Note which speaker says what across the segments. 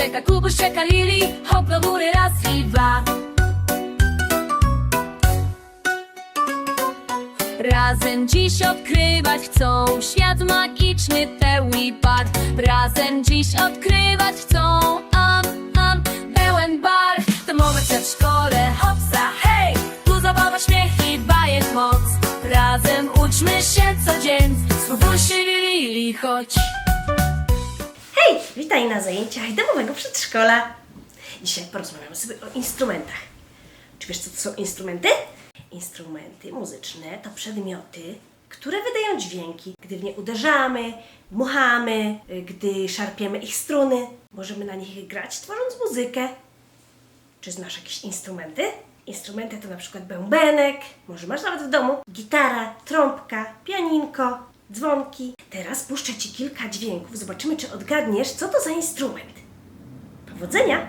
Speaker 1: czeka Kubuś, czeka Lili, hop do góry raz i dwa. Razem dziś odkrywać chcą świat magiczny pełni barw. Razem dziś odkrywać chcą am, am, pełen barw. Domowe przedszkole, hopsa, hej! Tu zabawa, śmiech i bajek moc. Razem uczmy się co dzień, spróbuj się Lili, chodź.
Speaker 2: Hej, witaj na zajęciach domowego przedszkola. Dzisiaj porozmawiamy sobie o instrumentach. Czy wiesz, co to są instrumenty? Instrumenty muzyczne to przedmioty, które wydają dźwięki, gdy w nie uderzamy, dmuchamy, gdy szarpiemy ich struny. Możemy na nich grać, tworząc muzykę. Czy znasz jakieś instrumenty? Instrumenty to na przykład bębenek, może masz nawet w domu, gitara, trąbka, pianinko, dzwonki. Teraz puszczę Ci kilka dźwięków, zobaczymy czy odgadniesz, co to za instrument. Powodzenia!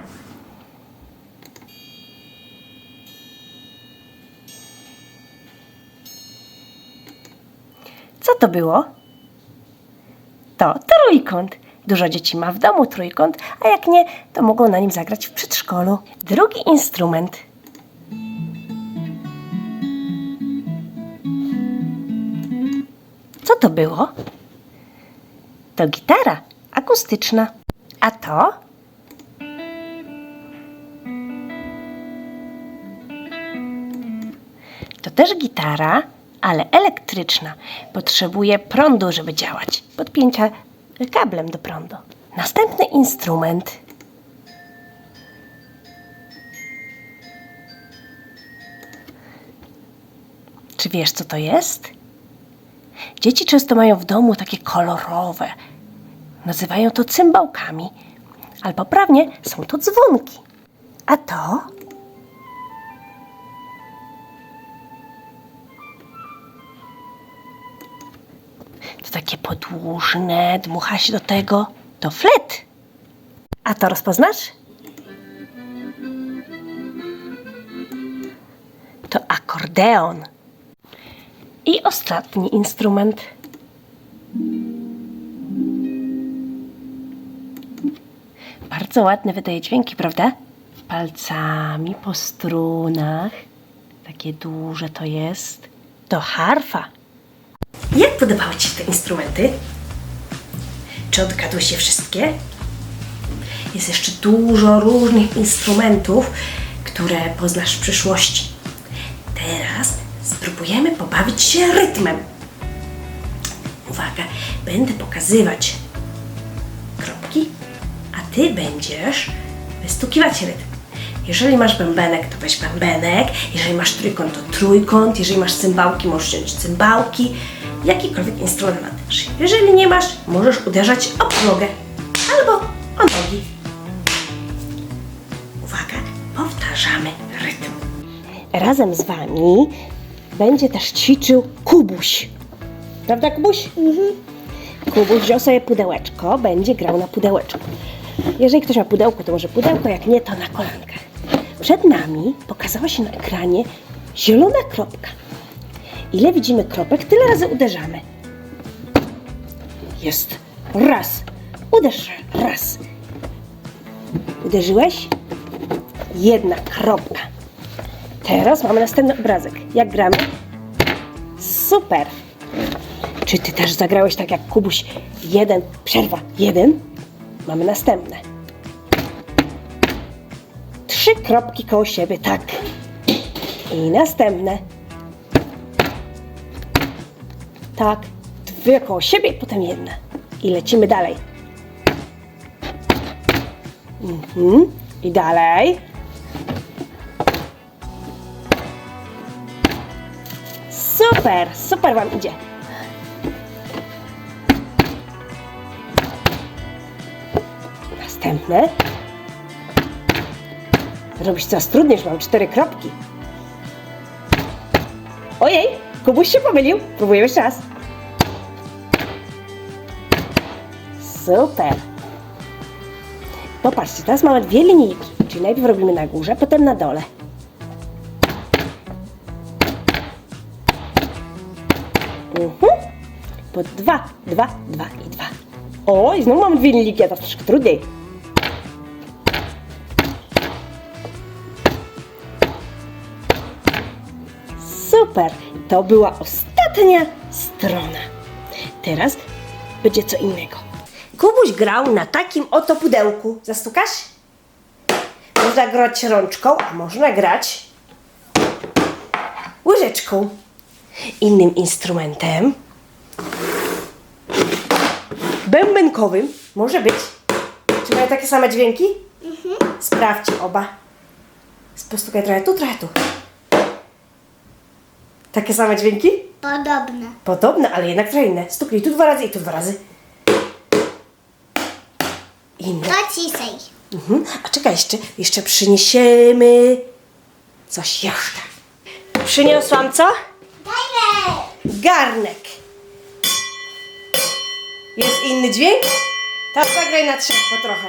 Speaker 2: Co to było? To trójkąt. Dużo dzieci ma w domu trójkąt, a jak nie, to mogą na nim zagrać w przedszkolu. Drugi instrument. To było? To gitara akustyczna. A to? To też gitara, ale elektryczna. Potrzebuje prądu, żeby działać. Podpięcia kablem do prądu. Następny instrument. Czy wiesz, co to jest? Dzieci często mają w domu takie kolorowe. Nazywają to cymbałkami. Albo prawnie są to dzwonki. A to? To takie podłużne, dmucha się do tego. To flet. A to rozpoznasz? To akordeon. I ostatni instrument. Bardzo ładny wydaje dźwięki, prawda? Palcami po strunach. Takie duże to jest. To harfa. Jak podobały Ci się te instrumenty? Czy odgadłeś je wszystkie? Jest jeszcze dużo różnych instrumentów, które poznasz w przyszłości. Teraz spróbujemy pobawić się rytmem. Uwaga, będę pokazywać kropki, a Ty będziesz wystukiwać rytm. Jeżeli masz bębenek, to weź bębenek. Jeżeli masz trójkąt, to trójkąt. Jeżeli masz cymbałki, możesz wziąć cymbałki. Jakikolwiek instrument masz. Jeżeli nie masz, możesz uderzać o podłogę albo o nogi. Uwaga, powtarzamy rytm. Razem z Wami będzie też ćwiczył Kubuś. Prawda, Kubuś? Mhm. Kubuś wziął sobie pudełeczko, będzie grał na pudełeczku. Jeżeli ktoś ma pudełko, to może pudełko, jak nie, to na kolankach. Przed nami pokazała się na ekranie zielona kropka. Ile widzimy kropek, tyle razy uderzamy. Jest. Raz. Uderz. Raz. Uderzyłeś? Jedna kropka. Teraz mamy następny obrazek. Jak gramy? Super. Czy ty też zagrałeś tak jak Kubuś? Jeden, przerwa, jeden. Mamy następne. Trzy kropki koło siebie, tak. I następne. Tak. Dwie koło siebie potem jedna. I lecimy dalej. Mhm. I dalej. Super, super Wam idzie. Następne. Robić coraz trudniej, że mam cztery kropki. Ojej, Kubuś się pomylił. Próbuję jeszcze raz. Super. Popatrzcie, teraz mamy dwie linijki. Czyli najpierw robimy na górze, potem na dole. Mhm. Po dwa, dwa, dwa i dwa. O, i znowu mam dwie linijki, a to troszkę trudniej. Super, to była ostatnia strona. Teraz będzie co innego. Kubuś grał na takim oto pudełku. Zastukasz? Można grać rączką, a można grać łyżeczką. Innym instrumentem bębenkowym może być. Czy mają takie same dźwięki? Sprawdźcie oba. Postukaj trochę tu, trochę tu. Takie same dźwięki?
Speaker 3: Podobne.
Speaker 2: Podobne, ale jednak trochę inne. Stuknij tu dwa razy i tu dwa razy. Inne.
Speaker 3: To ciszej.
Speaker 2: Mhm. A czekaj, jeszcze, jeszcze przyniesiemy coś jeszcze. Przyniosłam co? Garnek. Jest inny dźwięk? To zagraj na trzech po trochę.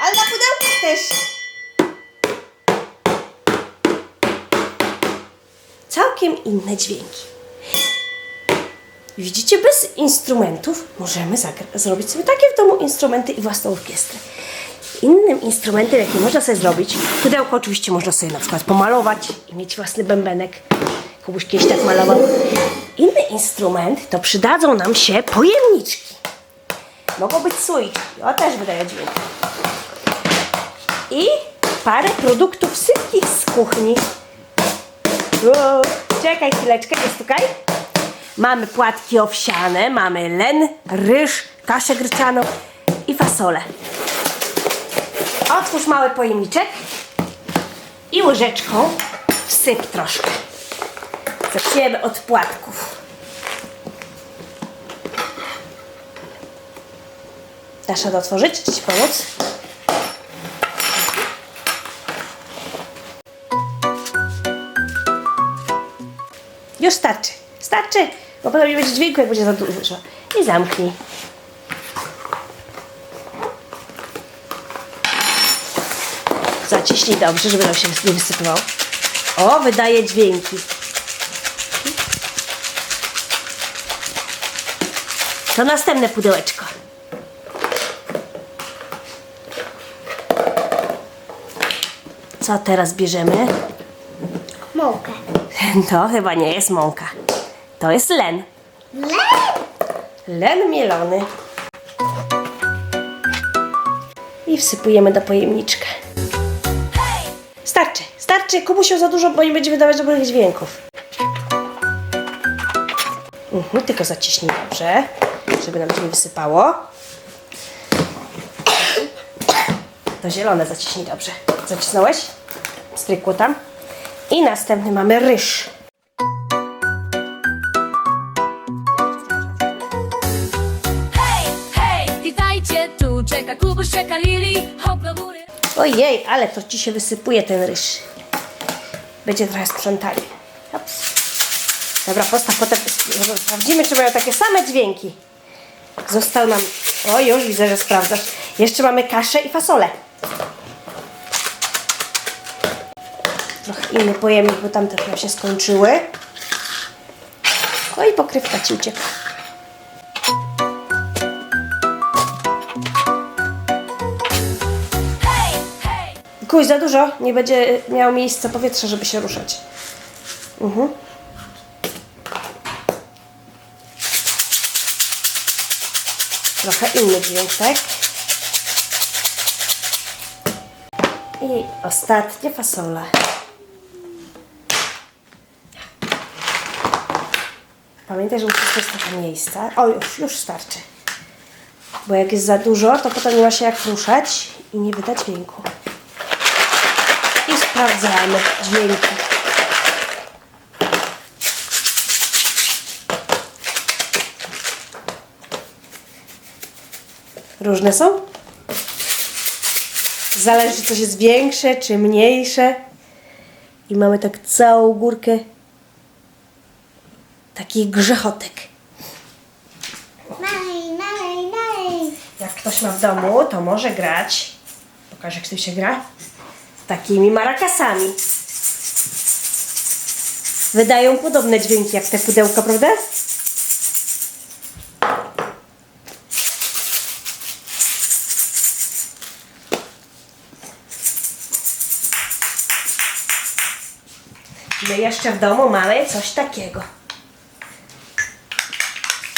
Speaker 2: Ale na pudełku też. Całkiem inne dźwięki. Widzicie, bez instrumentów możemy zrobić sobie takie w domu instrumenty i własną orkiestrę. Innym instrumentem, jaki można sobie zrobić, pudełko oczywiście można sobie na przykład pomalować i mieć własny bębenek. Kubuś kiedyś tak malował. Inny instrument to przydadzą nam się pojemniczki. Mogą być słoiki, o też wydaje dźwięk. I parę produktów sypkich z kuchni. Czekaj chwileczkę, nie stukaj. Mamy płatki owsiane, mamy len, ryż, kaszę gryczaną i fasolę. Otwórz mały pojemniczek i łyżeczką wsyp troszkę. Zaczniemy od płatków. Dasz radę otworzyć? Czy Ci pomóc? Już starczy. Starczy, bo potem nie będzie dźwięku, jak będzie za dużo. I zamknij. Zaciśnij dobrze, żeby nam się nie wysypywał. O, wydaje dźwięki. To następne pudełeczko. Co teraz bierzemy?
Speaker 3: Mąkę.
Speaker 2: To chyba nie jest mąka. To jest len.
Speaker 3: Le!
Speaker 2: Len mielony. I wsypujemy do pojemniczka. Starczy, starczy. Kubusiu za dużo, bo nie będzie wydawać dobrych dźwięków. Mhm, tylko zaciśnij dobrze, żeby nam się nie wysypało. To zielone zaciśnij dobrze. Zacisnąłeś? Strykło tam. I następny mamy ryż.
Speaker 1: Hej, hej, witajcie, tu czeka Kubuś, czeka Lili, hop do góry.
Speaker 2: Ojej, ale to ci się wysypuje ten ryż. Będzie trochę sprzątali. Dobra, postaw, potem sprawdzimy, czy mają takie same dźwięki. Został nam... O, już widzę, że sprawdzasz. Jeszcze mamy kaszę i fasolę. Trochę inny pojemnik, bo tamte nam się skończyły. O, i pokrywka ci uciekła. Kuj, za dużo. Nie będzie miał miejsca powietrza, żeby się ruszać. Mhm. Trochę inny dźwięk, tak? I ostatnie fasola. Pamiętaj, że musisz mieć trochę miejsca. O, już, już starczy. Bo jak jest za dużo, to potem nie ma się jak ruszać i nie wydać dźwięku. Sprawdzamy dźwięki. Różne są? Zależy, czy coś jest większe, czy mniejsze. I mamy tak całą górkę takich grzechotek.
Speaker 3: Naj, naj, naj.
Speaker 2: Jak ktoś ma w domu, to może grać. Pokaż, jak z tym się gra. Takimi marakasami. Wydają podobne dźwięki jak te pudełka, prawda? My jeszcze w domu mamy coś takiego.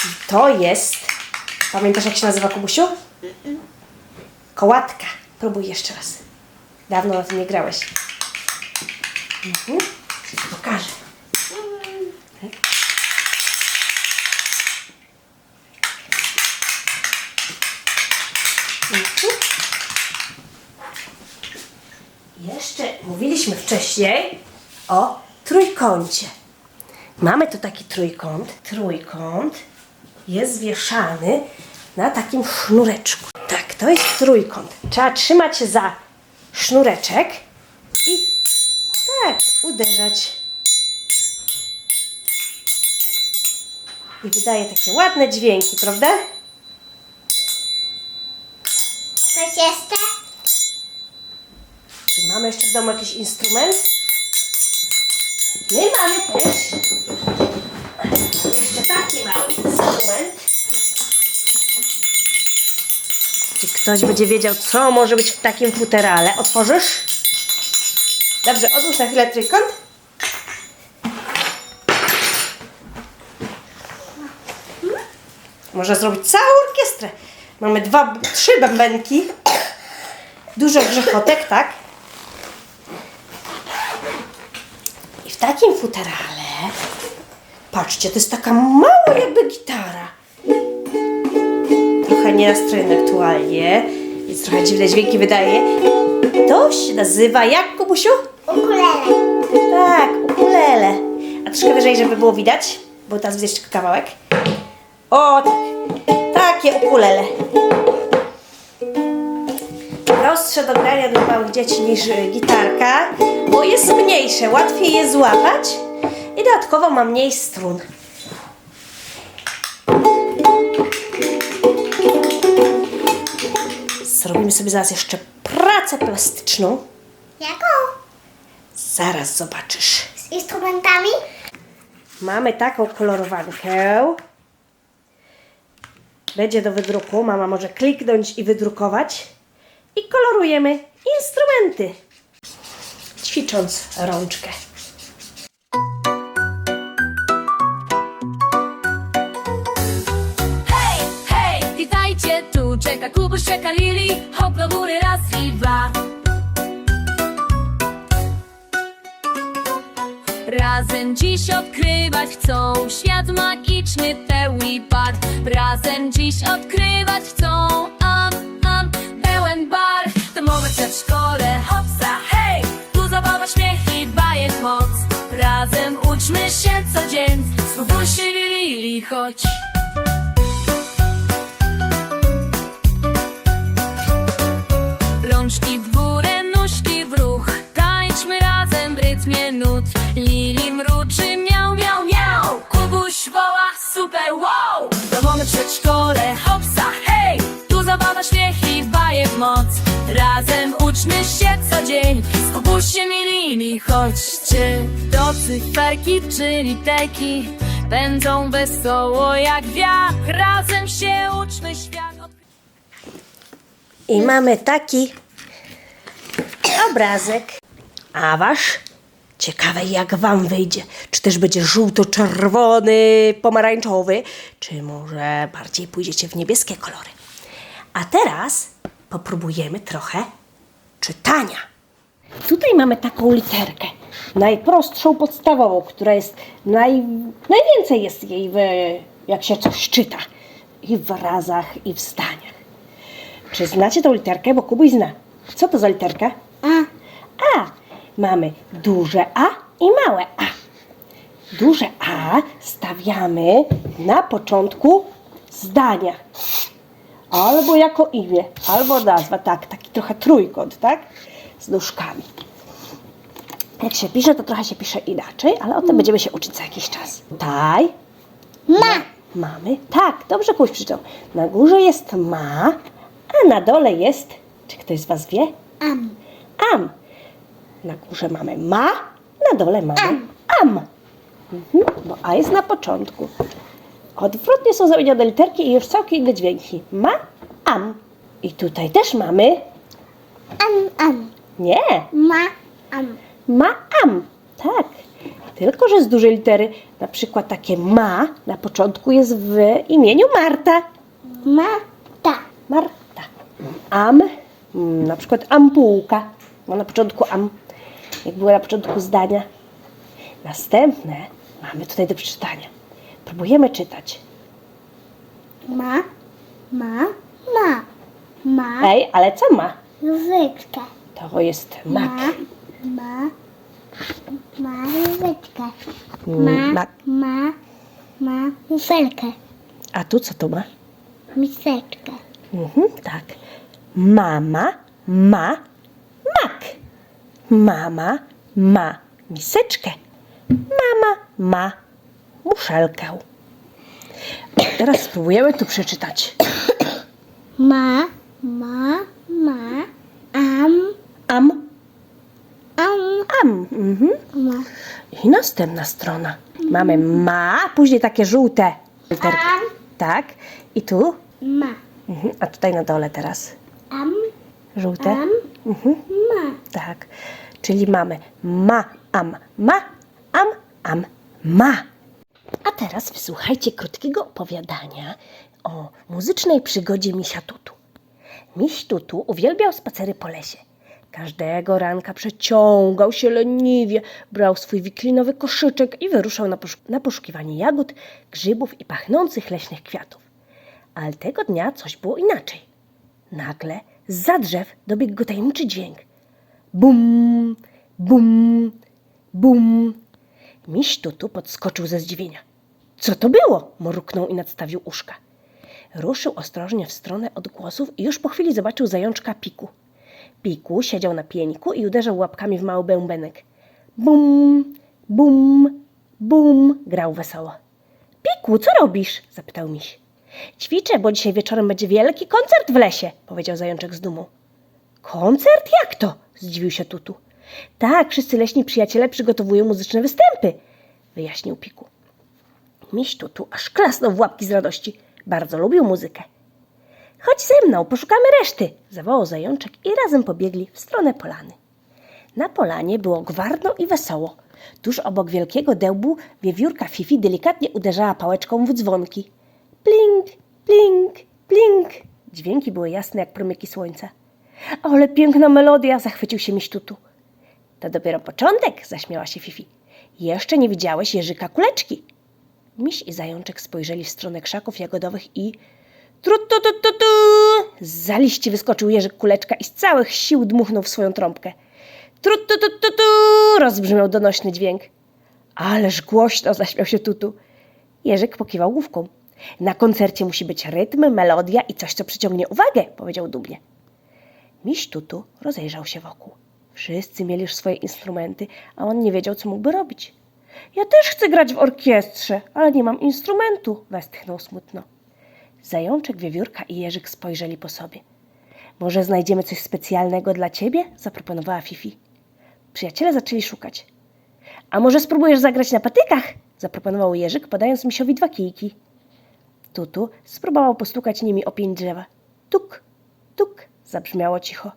Speaker 2: I to jest. Pamiętasz jak się nazywa Kubusiu? Kołatka. Próbuj jeszcze raz. Dawno na tym nie grałeś. Mhm. Pokażę. Mhm. Jeszcze mówiliśmy wcześniej o trójkącie. Mamy tu taki trójkąt. Trójkąt jest wieszany na takim sznureczku. Tak, to jest trójkąt. Trzeba trzymać się za sznureczek i tak uderzać. I wydaje takie ładne dźwięki, prawda?
Speaker 3: Coś jeszcze?
Speaker 2: Czy mamy jeszcze w domu jakiś instrument? My mamy też jeszcze taki mały instrument. Ktoś będzie wiedział, co może być w takim futerale? Otworzysz? Dobrze, odłóż na chwilę trójkąt. Można zrobić całą orkiestrę. Mamy dwa, trzy bębenki. Dużo grzechotek, tak? I w takim futerale, patrzcie, to jest taka mała jakby gitara. Trochę nienastrojona aktualnie, więc trochę dziwne dźwięki wydaje. To się nazywa jak, Kubusiu?
Speaker 3: Ukulele.
Speaker 2: Tak, ukulele. A troszkę wyżej, żeby było widać, bo teraz widzę jeszcze kawałek. O, tak. Takie ukulele. Prostsze do grania dla małych dzieci niż y, gitarka, bo jest mniejsze, łatwiej je złapać i dodatkowo ma mniej strun. Zrobimy sobie zaraz jeszcze pracę plastyczną.
Speaker 3: Jaką?
Speaker 2: Zaraz zobaczysz.
Speaker 3: Z instrumentami?
Speaker 2: Mamy taką kolorowankę. Będzie do wydruku. Mama może kliknąć i wydrukować. I kolorujemy instrumenty. Ćwicząc rączkę.
Speaker 1: Witajcie tu Czeka Kubuś, czeka Lili Hop góry raz i dwa. Razem dziś odkrywać chcą Świat magiczny pełni barw Razem dziś odkrywać chcą am, am, Pełen barw Termometr w szkole Hopsa, hej! Tu zabawa, śmiech i bajek moc. Razem uczmy się co dzień. Spróbuj się Lili, chodź uczmy się co dzień i chodźcie Do cyferki czy Pędzą wesoło jak wiatr Razem się uczmy świat.
Speaker 2: I mamy taki obrazek. A wasz? Ciekawe jak wam wyjdzie. Czy też będzie żółto-czerwony, pomarańczowy, czy może bardziej pójdziecie w niebieskie kolory. A teraz popróbujemy trochę czytania. Tutaj mamy taką literkę. Najprostszą, podstawową, która jest naj... najwięcej jest jej, w, jak się coś czyta. I w wyrazach, i w zdaniach. Czy znacie tą literkę? Bo Kubuś zna. Co to za literka?
Speaker 3: A.
Speaker 2: A. Mamy duże A i małe A. Duże A stawiamy na początku zdania. Albo jako imię, albo nazwa. Tak, taki trochę trójkąt, tak? Z nóżkami. Jak się pisze, to trochę się pisze inaczej, ale o tym będziemy się uczyć za jakiś czas. Tutaj
Speaker 3: Ma.
Speaker 2: Mamy? Tak, dobrze Kuś przeczytał. Na górze jest ma, a na dole jest, czy ktoś z Was wie?
Speaker 3: Am.
Speaker 2: Am. Na górze mamy ma, na dole mamy
Speaker 3: Am.
Speaker 2: am. Mhm, bo a jest na początku. Odwrotnie są zamienione literki i już całkiem inne dźwięki. Ma, am. I tutaj też mamy,
Speaker 3: Am, am.
Speaker 2: nie,
Speaker 3: Ma. Am.
Speaker 2: ma, am. Tak. tylko że z dużej litery. Na przykład takie ma na początku jest w imieniu Marta.
Speaker 3: Mata.
Speaker 2: Marta. Am, na przykład ampułka. Ma na początku am, jak było na początku zdania. Następne mamy tutaj do przeczytania. Próbujemy czytać.
Speaker 3: Ma. Ma. Ma. Ma.
Speaker 2: Ej, ale co ma?
Speaker 3: Języczkę.
Speaker 2: To jest mak.
Speaker 3: Ma. Ma. Ma języczkę.
Speaker 2: Mm,
Speaker 3: Ma.
Speaker 2: mak.
Speaker 3: Ma. Ma mufelkę.
Speaker 2: A tu co to ma?
Speaker 3: Miseczkę.
Speaker 2: Mhm, tak. Mama ma mak. Mama ma miseczkę. Mama ma muszelkę. Teraz spróbujemy tu przeczytać.
Speaker 3: Ma. Ma. Ma. Am.
Speaker 2: Am,
Speaker 3: Am.
Speaker 2: am. Mhm.
Speaker 3: Ma.
Speaker 2: I następna strona. Mamy ma, później takie żółte literki.
Speaker 3: Am.
Speaker 2: Tak. I tu.
Speaker 3: Ma.
Speaker 2: Mhm. A tutaj na dole teraz.
Speaker 3: Am.
Speaker 2: Żółte.
Speaker 3: Am.
Speaker 2: Mhm.
Speaker 3: Ma.
Speaker 2: Tak. Czyli mamy ma, am, ma, am, am, ma. Teraz wysłuchajcie krótkiego opowiadania o muzycznej przygodzie Misia Tutu. Miś Tutu uwielbiał spacery po lesie. Każdego ranka przeciągał się leniwie, brał swój wiklinowy koszyczek i wyruszał na, na poszukiwanie jagód, grzybów i pachnących leśnych kwiatów. Ale tego dnia coś było inaczej. Nagle za drzew dobiegł go tajemniczy dźwięk. Bum, bum, bum. Miś Tutu podskoczył ze zdziwienia. Co to było? Mruknął i nadstawił uszka. Ruszył ostrożnie w stronę odgłosów i już po chwili zobaczył zajączka Piku. Piku siedział na pieńku i uderzał łapkami w mały bębenek. Bum, bum, bum, grał wesoło. Piku, co robisz? zapytał miś. Ćwiczę, bo dzisiaj wieczorem będzie wielki koncert w lesie, powiedział zajączek z dumą. Koncert? Jak to? Zdziwił się Tutu. Tak, wszyscy leśni przyjaciele przygotowują muzyczne występy, wyjaśnił Piku. Miś Tutu aż klasnął w łapki z radości. Bardzo lubił muzykę. Chodź ze mną, poszukamy reszty, zawołał zajączek i razem pobiegli w stronę polany. Na polanie było gwarno i wesoło. Tuż obok wielkiego dębu wiewiórka Fifi delikatnie uderzała pałeczką w dzwonki. Pling, pling, pling. Dźwięki były jasne jak promyki słońca. Ale piękna melodia, zachwycił się miś Tutu. To dopiero początek, zaśmiała się Fifi. Jeszcze nie widziałeś Jerzyka Kuleczki. Miś i zajączek spojrzeli w stronę krzaków jagodowych i... Tru, tu, tu, tu, tu! Z liści wyskoczył Jerzyk Kuleczka i z całych sił dmuchnął w swoją trąbkę. Tru, tu, tu, tu, tu! Rozbrzmiał donośny dźwięk. Ależ głośno, zaśmiał się Tutu. Jerzyk pokiwał główką. Na koncercie musi być rytm, melodia i coś, co przyciągnie uwagę, powiedział dumnie. Miś Tutu rozejrzał się wokół. Wszyscy mieli już swoje instrumenty, a on nie wiedział, co mógłby robić. Ja też chcę grać w orkiestrze, ale nie mam instrumentu, westchnął smutno. Zajączek, wiewiórka i Jerzyk spojrzeli po sobie. Może znajdziemy coś specjalnego dla ciebie? zaproponowała Fifi. Przyjaciele zaczęli szukać. A może spróbujesz zagrać na patykach? zaproponował Jerzyk, podając misiowi dwa kijki. Tutu spróbował postukać nimi o pień drzewa. Tuk, tuk, zabrzmiało cicho.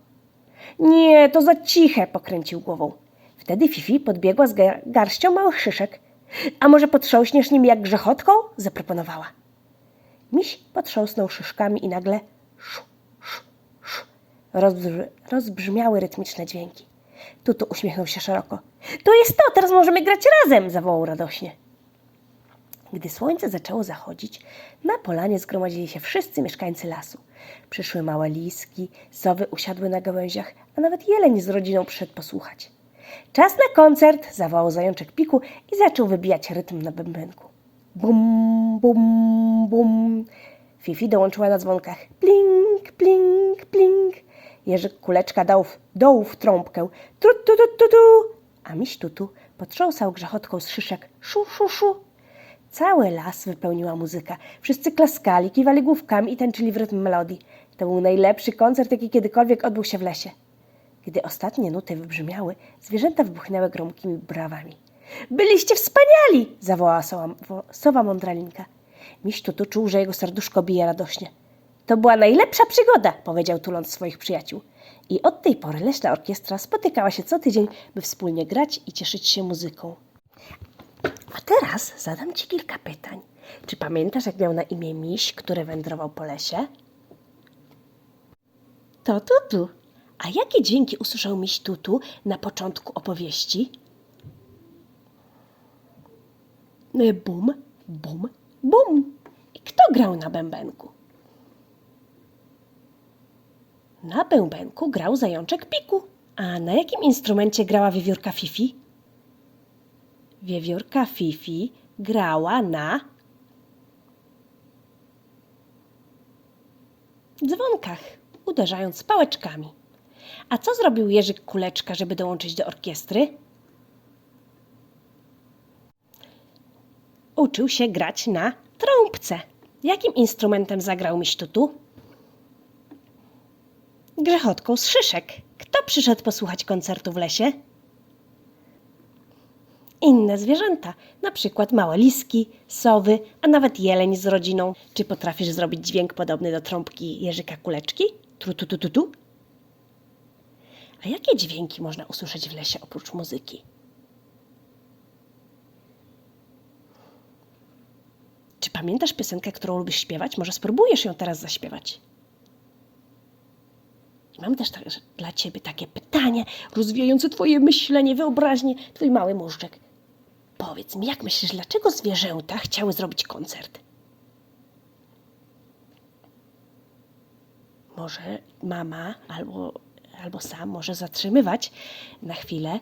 Speaker 2: Nie, to za ciche, pokręcił głową. Wtedy Fifi podbiegła z gar- garścią małych szyszek. A może potrząśniesz nimi jak grzechotką? zaproponowała. Miś potrząsnął szyszkami i nagle szu, szu, szu. Rozbrzy- rozbrzmiały rytmiczne dźwięki. Tutu uśmiechnął się szeroko. To jest to, teraz możemy grać razem, zawołał radośnie. Gdy słońce zaczęło zachodzić, na polanie zgromadzili się wszyscy mieszkańcy lasu. Przyszły małe liski, sowy usiadły na gałęziach, a nawet jeleń z rodziną przyszedł posłuchać. Czas na koncert, zawołał zajączek Piku i zaczął wybijać rytm na bębenku. Bum, bum, bum. Fifi dołączyła na dzwonkach. Pling, pling, pling. Jerzyk Kuleczka dał w, dołu w trąbkę. Tru, tu, tu, tu, tu. A miś tutu potrząsał grzechotką z szyszek. Szu, szu, szu. Cały las wypełniła muzyka. Wszyscy klaskali, kiwali główkami i tańczyli w rytm melodii. To był najlepszy koncert, jaki kiedykolwiek odbył się w lesie. Gdy ostatnie nuty wybrzmiały, zwierzęta wybuchnęły gromkimi brawami. Byliście wspaniali! zawołała sowa, wo- sowa mądralinka. Miś tutu czuł, że jego serduszko bije radośnie. To była najlepsza przygoda, powiedział tuląc swoich przyjaciół. I od tej pory leśna orkiestra spotykała się co tydzień, by wspólnie grać i cieszyć się muzyką. teraz zadam Ci kilka pytań. Czy pamiętasz, jak miał na imię miś, który wędrował po lesie? To Tutu. A jakie dźwięki usłyszał miś Tutu na początku opowieści? Y, Bum, bum, bum. I kto grał na bębenku? Na bębenku grał zajączek Piku. A na jakim instrumencie grała wiewiórka Fifi? Wiewiórka Fifi grała na dzwonkach, uderzając pałeczkami. A co zrobił Jerzyk Kuleczka, żeby dołączyć do orkiestry? Uczył się grać na trąbce. Jakim instrumentem zagrał miś Tutu? Grzechotką z szyszek. Kto przyszedł posłuchać koncertu w lesie? Inne zwierzęta, na przykład małe liski, sowy, a nawet jeleń z rodziną. Czy potrafisz zrobić dźwięk podobny do trąbki Jerzyka Kuleczki? Tru tu tu tu tu? A jakie dźwięki można usłyszeć w lesie oprócz muzyki? Czy pamiętasz piosenkę, którą lubisz śpiewać? Może spróbujesz ją teraz zaśpiewać? I mam też tak, dla Ciebie takie pytanie, rozwijające Twoje myślenie, wyobraźnię, Twój mały móżdżek. Powiedz mi, jak myślisz, dlaczego zwierzęta chciały zrobić koncert? Może mama albo, albo sam może zatrzymywać na chwilę,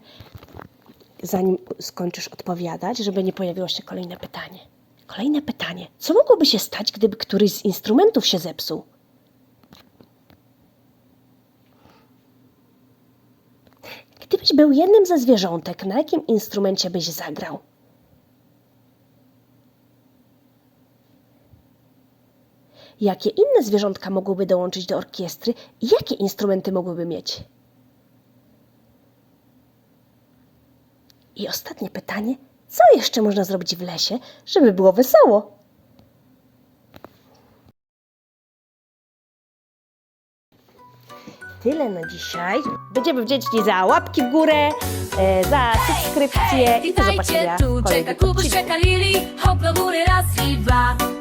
Speaker 2: zanim skończysz odpowiadać, żeby nie pojawiło się kolejne pytanie. Kolejne pytanie. Co mogłoby się stać, gdyby któryś z instrumentów się zepsuł? Gdybyś był jednym ze zwierzątek, na jakim instrumencie byś zagrał? Jakie inne zwierzątka mogłyby dołączyć do orkiestry i jakie instrumenty mogłyby mieć? I ostatnie pytanie: co jeszcze można zrobić w lesie, żeby było wesoło? Tyle na dzisiaj. Będziemy wdzięczni za łapki w górę, e, za subskrypcję i do zobaczenia
Speaker 1: tu, czeka Kubuś, czeka Lili Hop do góry raz i dwa